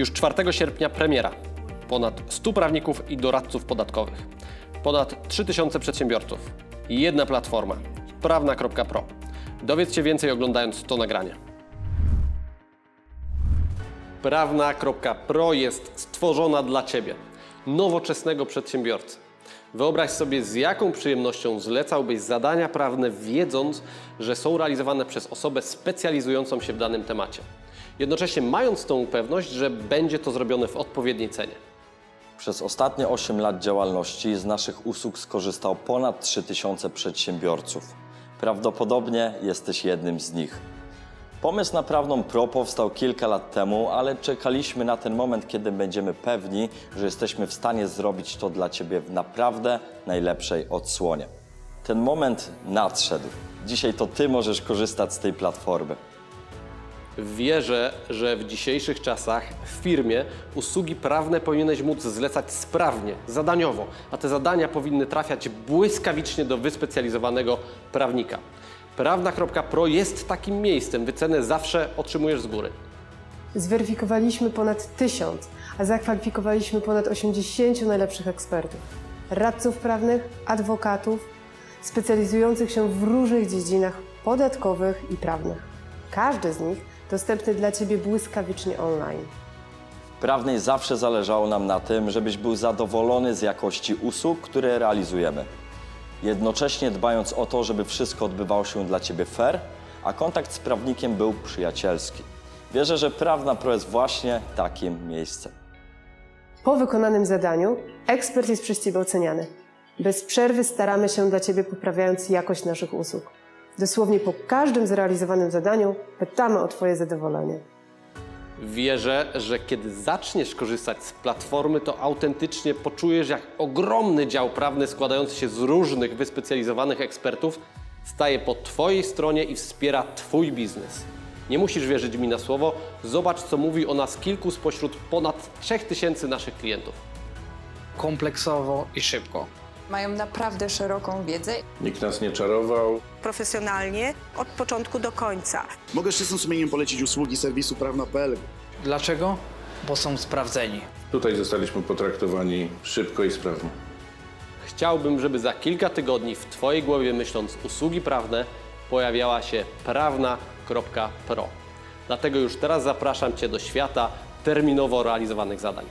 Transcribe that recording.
Już 4 sierpnia premiera. Ponad 100 prawników i doradców podatkowych. Ponad 3000 przedsiębiorców. Jedna platforma. Prawna.pro. Dowiedz się więcej oglądając to nagranie. Prawna.pro jest stworzona dla Ciebie, nowoczesnego przedsiębiorcy. Wyobraź sobie, z jaką przyjemnością zlecałbyś zadania prawne, wiedząc, że są realizowane przez osobę specjalizującą się w danym temacie. Jednocześnie mając tą pewność, że będzie to zrobione w odpowiedniej cenie. Przez ostatnie 8 lat działalności z naszych usług skorzystało ponad 3000 przedsiębiorców. Prawdopodobnie jesteś jednym z nich. Pomysł na Prawną Pro powstał kilka lat temu, ale czekaliśmy na ten moment, kiedy będziemy pewni, że jesteśmy w stanie zrobić to dla Ciebie w naprawdę najlepszej odsłonie. Ten moment nadszedł. Dzisiaj to Ty możesz korzystać z tej platformy. Wierzę, że w dzisiejszych czasach w firmie usługi prawne powinieneś móc zlecać sprawnie, zadaniowo, a te zadania powinny trafiać błyskawicznie do wyspecjalizowanego prawnika. Prawna.pro jest takim miejscem, wycenę zawsze otrzymujesz z góry. Zweryfikowaliśmy ponad 1000, a zakwalifikowaliśmy ponad 80 najlepszych ekspertów. Radców prawnych, adwokatów, specjalizujących się w różnych dziedzinach podatkowych i prawnych. Każdy z nich dostępny dla Ciebie błyskawicznie online. Prawnej zawsze zależało nam na tym, żebyś był zadowolony z jakości usług, które realizujemy. Jednocześnie dbając o to, żeby wszystko odbywało się dla Ciebie fair, a kontakt z prawnikiem był przyjacielski. Wierzę, że Prawna Pro jest właśnie takim miejscem. Po wykonanym zadaniu ekspert jest przez Ciebie oceniany. Bez przerwy staramy się dla Ciebie poprawiając jakość naszych usług. Dosłownie po każdym zrealizowanym zadaniu pytamy o Twoje zadowolenie. Wierzę, że kiedy zaczniesz korzystać z platformy, to autentycznie poczujesz, jak ogromny dział prawny składający się z różnych wyspecjalizowanych ekspertów staje po Twojej stronie i wspiera Twój biznes. Nie musisz wierzyć mi na słowo, zobacz, co mówi o nas kilku spośród ponad 3000 naszych klientów. kompleksowo i szybko. Mają naprawdę szeroką wiedzę. Nikt nas nie czarował. profesjonalnie od początku do końca. Mogę z czystym sumieniem polecić usługi serwisu prawna.pl. Dlaczego? Bo są sprawdzeni. Tutaj zostaliśmy potraktowani szybko i sprawnie. Chciałbym, żeby za kilka tygodni w Twojej głowie, myśląc usługi prawne, pojawiała się prawna.pro. Dlatego już teraz zapraszam Cię do świata terminowo realizowanych zadań.